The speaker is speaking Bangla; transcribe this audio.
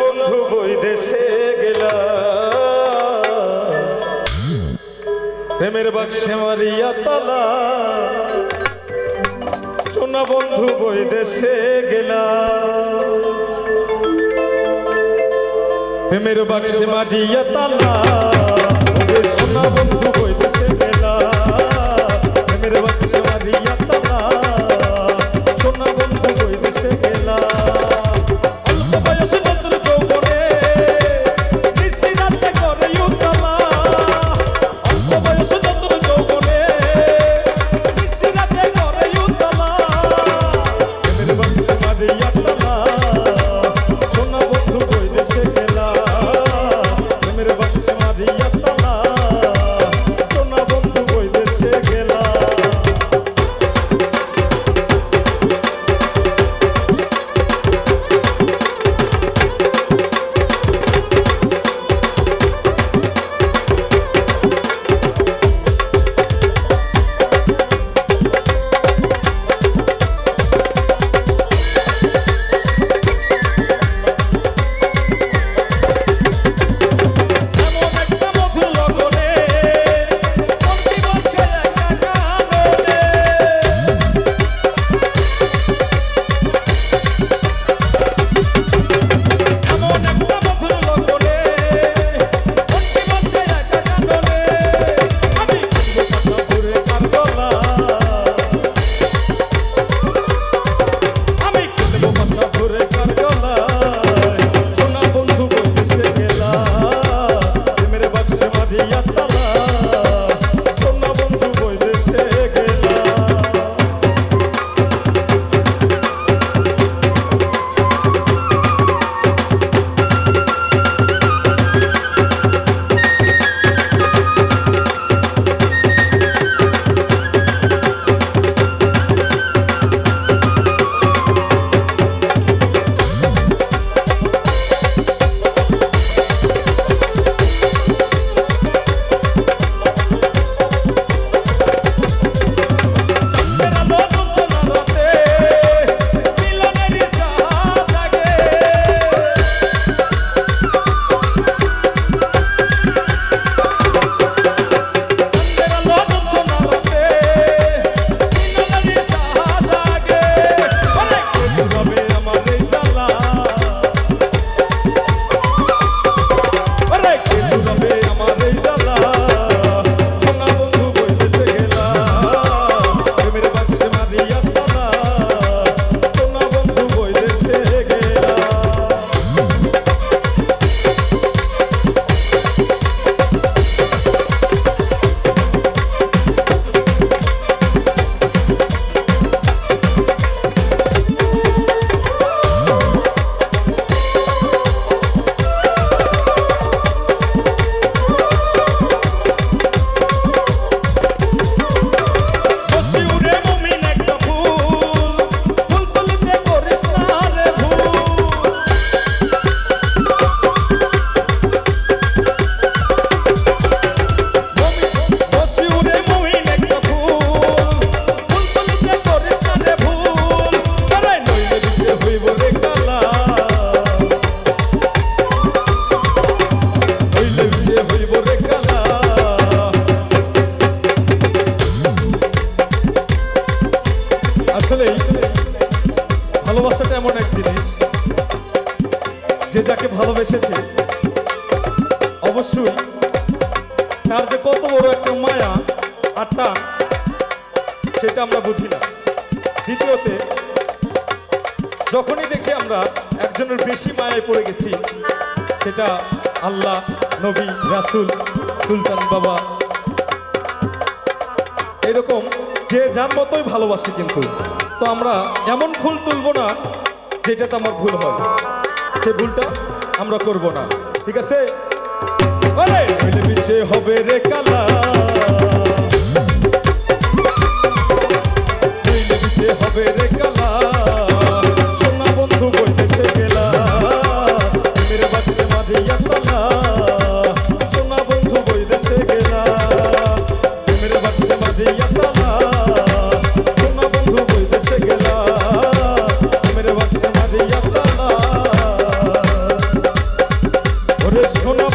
বন্ধু বই দেশে গেলা প্রেমের বাক্সে মারিয়া তালা। সোনা বন্ধু বই দেশে গেলা প্রেমের বাক্সে মারিয়া তালা। সোনা বন্ধু বই দেশে গেলা প্রেমের বাক্সে মারিয়া love. অবশ্যই। তার যে কত বড় একটা মায়া আর সেটা আমরা বুঝি না। দ্বিতীয়তে, যখনই দেখি আমরা একজনের বেশি মায়ায় পড়ে গেছি, সেটা আল্লাহ, নবী, রাসুল, সুলতান বাবা। এরকম যে যার মতোই ভালোবাসে কিন্তু। তো আমরা এমন ভুল তুলবো না যেটাতে আমার ভুল হয়। সে ভুলটা আমরা করব না। ঠিক আছে? নইলে হবে রে কালা। নইলে হবে রে কালা। সোনা বন্ধু বইতেছে গেলা। মেরে বাচ্চা মাঝে তালা সোনা বন্ধু বইতেছে গেলা। মেরে বাচ্চা মাঝে তালা সোনা বন্ধু বইতেছে গেলা। মেরে বাচ্চা মাঝে তালা সোনা বন্ধু